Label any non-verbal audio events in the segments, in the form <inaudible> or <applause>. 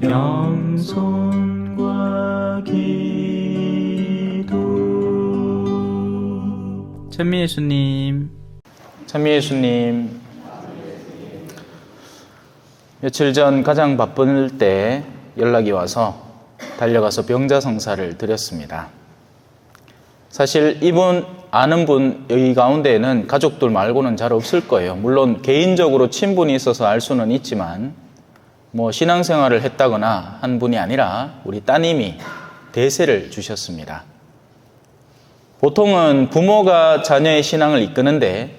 겸손과 기도 찬미 예수님 찬미 예수님 며칠 전 가장 바쁠 때 연락이 와서 달려가서 병자 성사를 드렸습니다. 사실 이분 아는 분 여기 가운데에는 가족들 말고는 잘 없을 거예요. 물론 개인적으로 친분이 있어서 알 수는 있지만 뭐 신앙생활을 했다거나 한 분이 아니라 우리 따님이 대세를 주셨습니다. 보통은 부모가 자녀의 신앙을 이끄는데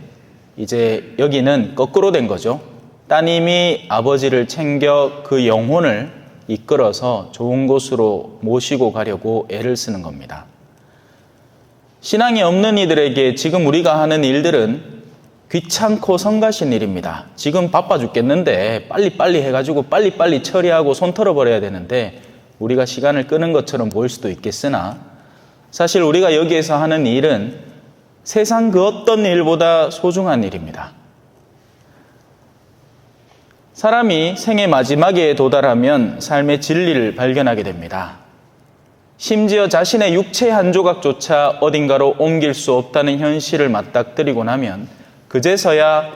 이제 여기는 거꾸로 된 거죠. 따님이 아버지를 챙겨 그 영혼을 이끌어서 좋은 곳으로 모시고 가려고 애를 쓰는 겁니다. 신앙이 없는 이들에게 지금 우리가 하는 일들은 귀찮고 성가신 일입니다. 지금 바빠 죽겠는데 빨리빨리 해가지고 빨리빨리 처리하고 손 털어버려야 되는데 우리가 시간을 끄는 것처럼 보일 수도 있겠으나 사실 우리가 여기에서 하는 일은 세상 그 어떤 일보다 소중한 일입니다. 사람이 생의 마지막에 도달하면 삶의 진리를 발견하게 됩니다. 심지어 자신의 육체 한 조각조차 어딘가로 옮길 수 없다는 현실을 맞닥뜨리고 나면 그제서야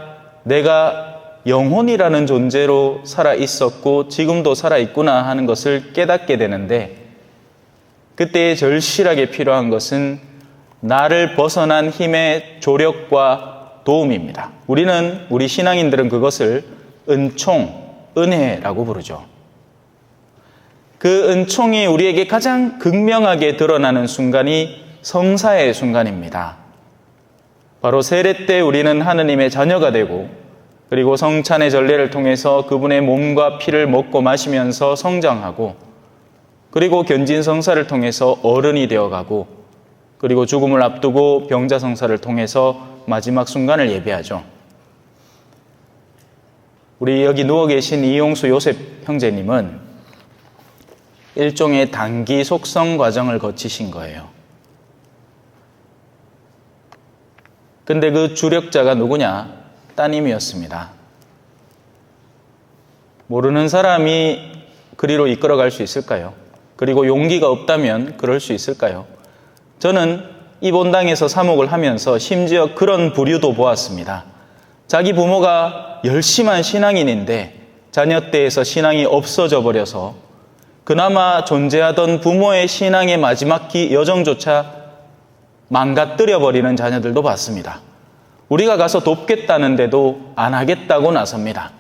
내가 영혼이라는 존재로 살아 있었고 지금도 살아 있구나 하는 것을 깨닫게 되는데 그때 절실하게 필요한 것은 나를 벗어난 힘의 조력과 도움입니다. 우리는 우리 신앙인들은 그것을 은총, 은혜라고 부르죠. 그 은총이 우리에게 가장 극명하게 드러나는 순간이 성사의 순간입니다. 바로 세례 때 우리는 하느님의 자녀가 되고 그리고 성찬의 전례를 통해서 그분의 몸과 피를 먹고 마시면서 성장하고 그리고 견진 성사를 통해서 어른이 되어가고 그리고 죽음을 앞두고 병자 성사를 통해서 마지막 순간을 예배하죠. 우리 여기 누워 계신 이용수 요셉 형제님은 일종의 단기 속성 과정을 거치신 거예요. 근데 그 주력자가 누구냐? 따님이었습니다. 모르는 사람이 그리로 이끌어갈 수 있을까요? 그리고 용기가 없다면 그럴 수 있을까요? 저는 이 본당에서 사목을 하면서 심지어 그런 부류도 보았습니다. 자기 부모가 열심한 신앙인인데 자녀 때에서 신앙이 없어져 버려서 그나마 존재하던 부모의 신앙의 마지막 기 여정조차 망가뜨려 버리는 자녀들도 봤습니다. 우리가 가서 돕겠다는데도 안 하겠다고 나섭니다.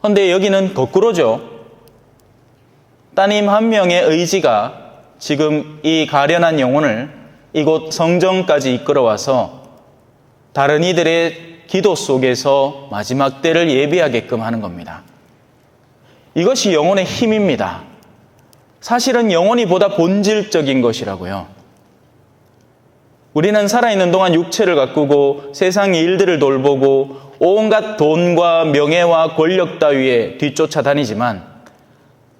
그런데 여기는 거꾸로죠. 따님 한 명의 의지가 지금 이 가련한 영혼을 이곳 성정까지 이끌어와서 다른 이들의 기도 속에서 마지막 때를 예비하게끔 하는 겁니다. 이것이 영혼의 힘입니다. 사실은 영혼이 보다 본질적인 것이라고요. 우리는 살아있는 동안 육체를 가꾸고 세상의 일들을 돌보고 온갖 돈과 명예와 권력 따위에 뒤쫓아 다니지만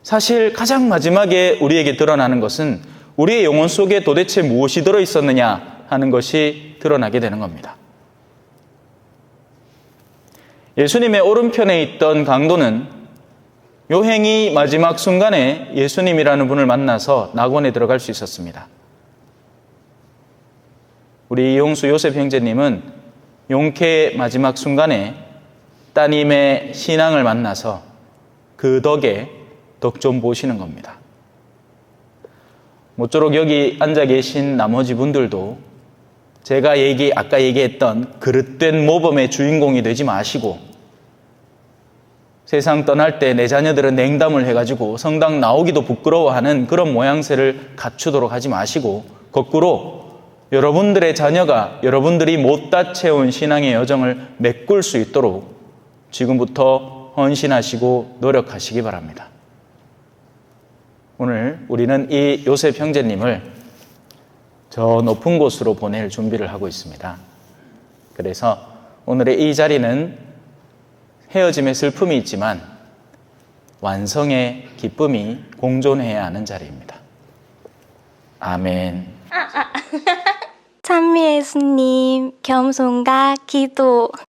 사실 가장 마지막에 우리에게 드러나는 것은 우리의 영혼 속에 도대체 무엇이 들어 있었느냐 하는 것이 드러나게 되는 겁니다. 예수님의 오른편에 있던 강도는 요행이 마지막 순간에 예수님이라는 분을 만나서 낙원에 들어갈 수 있었습니다. 우리 이용수 요셉 형제님은 용케의 마지막 순간에 따님의 신앙을 만나서 그 덕에 덕 좀 보시는 겁니다. 모쪼록 여기 앉아 계신 나머지 분들도 제가 얘기, 아까 얘기했던 그릇된 모범의 주인공이 되지 마시고 세상 떠날 때 내 자녀들은 냉담을 해가지고 성당 나오기도 부끄러워하는 그런 모양새를 갖추도록 하지 마시고 거꾸로 여러분들의 자녀가 여러분들이 못다 채운 신앙의 여정을 메꿀 수 있도록 지금부터 헌신하시고 노력하시기 바랍니다. 오늘 우리는 이 요셉 형제님을 저 높은 곳으로 보낼 준비를 하고 있습니다. 그래서 오늘의 이 자리는 헤어짐의 슬픔이 있지만 완성의 기쁨이 공존해야 하는 자리입니다. 아멘. <laughs> 찬미 예수님, 겸손과 기도.